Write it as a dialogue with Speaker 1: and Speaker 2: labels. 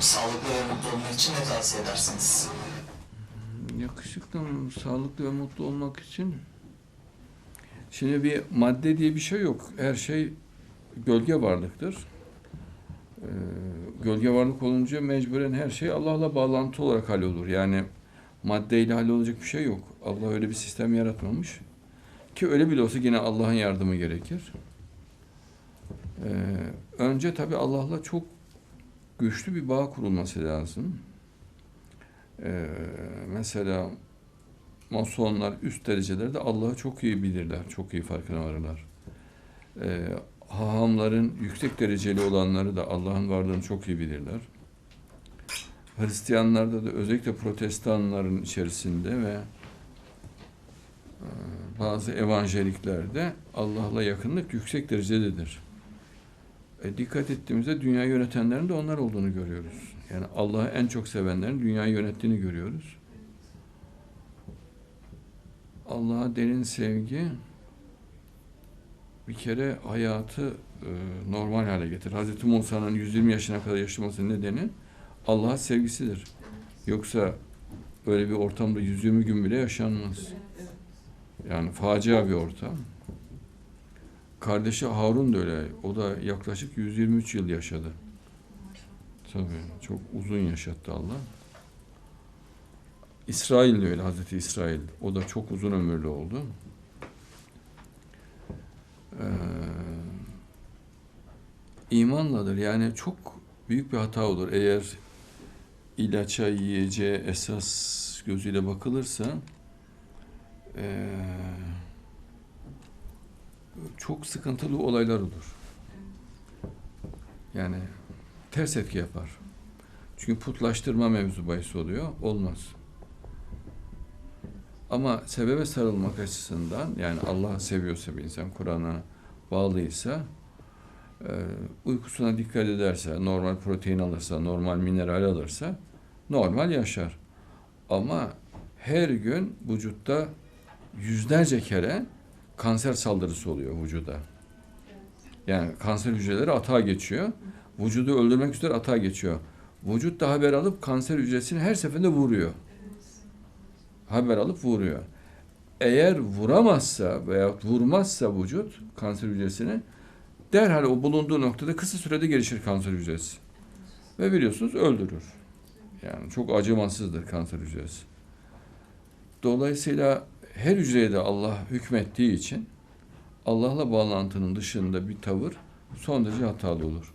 Speaker 1: Sağlıklı ve mutlu olmak için ne tavsiye edersiniz?
Speaker 2: Yakışıklı, sağlıklı ve mutlu olmak için şimdi bir madde diye bir şey yok. Her şey gölge varlıktır. Ee, gölge varlık olunca mecburen her şey Allah'la bağlantı olarak hallolur. Yani maddeyle hallolacak bir şey yok. Allah öyle bir sistem yaratmamış. Ki öyle bile olsa yine Allah'ın yardımı gerekir. Ee, önce tabii Allah'la çok güçlü bir bağ kurulması lazım. Ee, mesela masonlar üst derecelerde Allah'ı çok iyi bilirler, çok iyi farkına varırlar. Ee, hahamların yüksek dereceli olanları da Allah'ın varlığını çok iyi bilirler. Hristiyanlarda da özellikle protestanların içerisinde ve e, bazı evanjeliklerde Allah'la yakınlık yüksek derecededir. E, dikkat ettiğimizde dünya yönetenlerin de onlar olduğunu görüyoruz. Yani Allah'ı en çok sevenlerin dünyayı yönettiğini görüyoruz. Allah'a derin sevgi bir kere hayatı e, normal hale getirir. Hazreti Musa'nın 120 yaşına kadar yaşamasının nedeni Allah'a sevgisidir. Yoksa böyle bir ortamda 120 gün bile yaşanmaz. Yani facia bir ortam. Kardeşi Harun da öyle. O da yaklaşık 123 yıl yaşadı. Tabii çok uzun yaşattı Allah. İsrail de öyle Hazreti İsrail. O da çok uzun ömürlü oldu. Ee, imanladır. Yani çok büyük bir hata olur. Eğer ilaça, yiyeceğe esas gözüyle bakılırsa ee, çok sıkıntılı olaylar olur. Yani ters etki yapar. Çünkü putlaştırma mevzu bahis oluyor. Olmaz. Ama sebebe sarılmak açısından yani Allah'ı seviyorsa bir insan, Kur'an'a bağlıysa e, uykusuna dikkat ederse, normal protein alırsa, normal mineral alırsa normal yaşar. Ama her gün vücutta yüzlerce kere kanser saldırısı oluyor vücuda. Yani kanser hücreleri atağa geçiyor. Vücudu öldürmek üzere atağa geçiyor. Vücut da haber alıp kanser hücresini her seferinde vuruyor. Haber alıp vuruyor. Eğer vuramazsa veya vurmazsa vücut kanser hücresini derhal o bulunduğu noktada kısa sürede gelişir kanser hücresi. Ve biliyorsunuz öldürür. Yani çok acımasızdır kanser hücresi. Dolayısıyla her hücreye de Allah hükmettiği için Allah'la bağlantının dışında bir tavır son derece hatalı olur.